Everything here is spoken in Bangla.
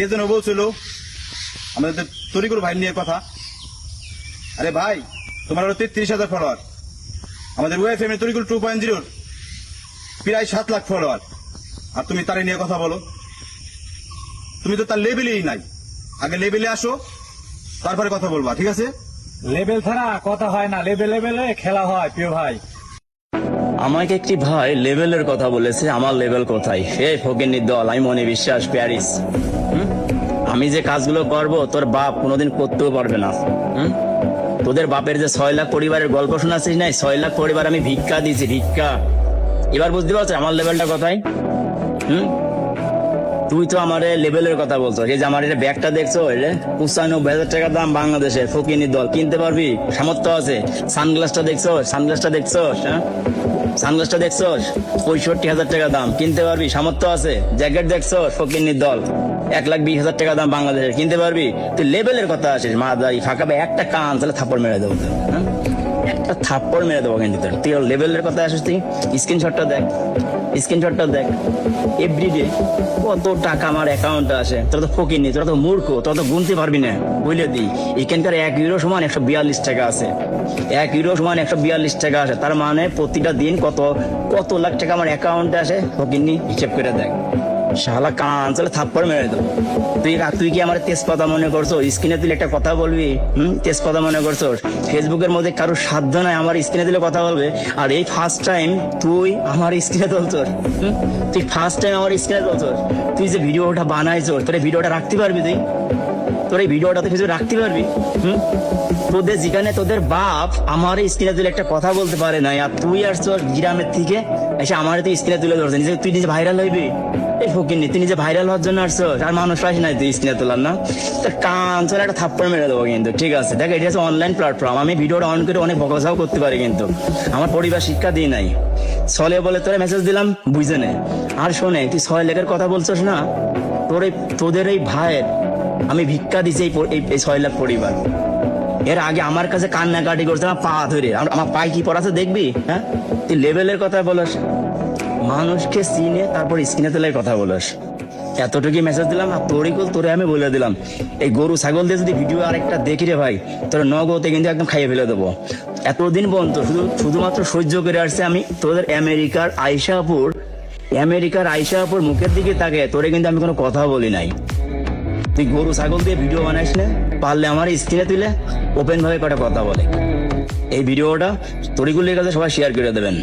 কে যেন বলছিল আমাদের তরিকুল ভাই নিয়ে কথা। আরে ভাই তোমার হলো তেত্রিশ হাজার ফলোয়ার আমাদের wife M Tarikul two point জিরোর প্রায় সাত লাখ ফলোয়ার আর তুমি তারে নিয়ে কথা বলো। তুমি তো তার লেভেলেই নাই। আগে লেভেলে আসো তারপরে কথা বলবা ঠিক আছে? লেভেল ছাড়া কথা হয় না। লেভেল লেভেলে খেলা হয় প্রিয় ভাই। আমাকে একটি ভাই লেভেলের কথা বলেছে আমার লেভেল কোথায়? হে ফকির দল আমি মনে বিশ্বাস প্যারিস? আমি যে কাজগুলো করব, তোর বাপ কোনোদিন করতেও পারবে না। হুম? তোদের বাপের যে ছয় লাখ পরিবারের গল্প শোনাচ্ছিস নাই, ছয় লাখ পরিবার আমি ভিক্ষা দিয়েছি, ভিক্ষা। এবার বুঝতে পারছ আমার লেভেলটা কোথায়? হুম? তুই তো আমার লেভেলের কথা বলছো। এই যে আমার এটা ব্যাগটা দেখছ এটা পঁচানব্বই হাজার টাকা দাম বাংলাদেশের ফকিনি দল। কিনতে পারবি? সামর্থ্য আছে। সানগ্লাসটা দেখছ? সানগ্লাসটা দেখছ? হ্যাঁ? সানগ্লাসটা দেখছ পঁয়ষট্টি হাজার টাকা দাম। কিনতে পারবি? সামর্থ্য আছে। জ্যাকেট দেখছ ফকিন্নির দল। এক লাখ বিশ হাজার টাকা দাম বাংলাদেশের। কিনতে পারবি? তুই লেভেলের কথা আসিস মা দাই ফাঁকা একটা কান, তাহলে থাপড় মেরে দেবো। হ্যাঁ? একটা থাপ্পড় মেরে দেবো কিন্তু তোর তুই লেভেলের কথা আসিস, তুই স্ক্রিনশটটা দেখ। স্ক্রিনশটটা দেখ। এভরিডে কত টাকা আমার অ্যাকাউন্টে আসে। তোরা তো ফকির নেই তোরা তো মূর্খ, তোরা তো গুনতে পারবি না। বুঝলে দিই এখানকার এক ইউরো সমান একশো বিয়াল্লিশ টাকা আছে। এক ইউরো সমান একশো বিয়াল্লিশ টাকা আসে। তার মানে প্রতিটা দিন কত কত লাখ টাকা আমার অ্যাকাউন্টে আসে? ফকির নি, হিসেব করে দেখ। শালা কান চলে থাপ্পড় মেরে দেবো তুই তুই কি আমার তেজপাতা মনে করছ? স্ক্রিনে তুই একটা কথা বলবি? হুম? তেজপাতা মনে করছ? ফেসবুকের মধ্যে কারও সাধ্য নাই আমার স্ক্রিনে দিলে কথা বলবে। আর এই ফার্স্ট টাইম তুই আমার স্ক্রিনে তুলছস। হুম? তুই ফার্স্ট টাইম আমার স্ক্রিনে তুলছস। তুই যে ভিডিওটা বানাইছস, তোর ভিডিওটা রাখতে পারবি তুই? তোর এই ভিডিওটা তুই কিছু রাখতে পারবি? হুম? তোদের যেখানে তোদের বাপ আমার স্ক্রিনে তুলে একটা কথা বলতে পারে না আর তুই আর তোর গ্রামের থেকে এসে আমার তো স্ক্রিনে তুলে ধরছে, নিজে তুই নিজে ভাইরাল হইবি? এই ফকির তুই নিজে ভাইরাল হওয়ার জন্য আসছো আর মানুষ পাস নাই তুই স্ক্রিনে তোলার, না? তোর কান চলে একটা থাপ্পড় মেরে দেবো কিন্তু, ঠিক আছে? দেখ, এটা হচ্ছে অনলাইন প্ল্যাটফর্ম আমি ভিডিওটা অন করে অনেক বকাঝাও করতে পারি কিন্তু, আমার পরিবার শিক্ষা দিই নাই। সলে বলে তোরা মেসেজ দিলাম, বুঝে নে। আর শোনে, তুই ছয় লেখের কথা বলছিস না? তোর এই তোদের এই ভাইয়ের আমি ভিক্ষা দিছি এই ছয় লাখ পরিবার। এর আগে আমার কাছে কান্নাকাটি করছে, আমার পা ধরে। আমার পায়ে কি পড়াছে দেখবি? হ্যাঁ? তুই লেভেলের কথা বলস। মানুষকে চিনে তারপর স্ক্রিনে তোলার কথা বলস। এতটুকু মেসেজ দিলাম আর তোরই কল, তোরে আমি বলে দিলাম। এই গরু ছাগল দিয়ে যদি ভিডিও আরেকটা দেখি রে ভাই, তোর নগদে কিন্তু একদম খাইয়ে ফেলে দেবো। এতদিন পর্যন্ত শুধু শুধুমাত্র সহ্য করে আসছে আমি তোদের আমেরিকার আইসাপুর আমেরিকার আইসাপুর মুখের দিকে তাকে, তোরে কিন্তু আমি কোনো কথা বলি নাই। তুই গরু, ছাগল দিয়ে ভিডিও বানাইস না? পারলে আমার স্ক্রিনে তুলে ওপেন ভাবে কটা কথা বলে। এই ভিডিওটা তরিগুলির কাছে সবাই শেয়ার করে দেবেন।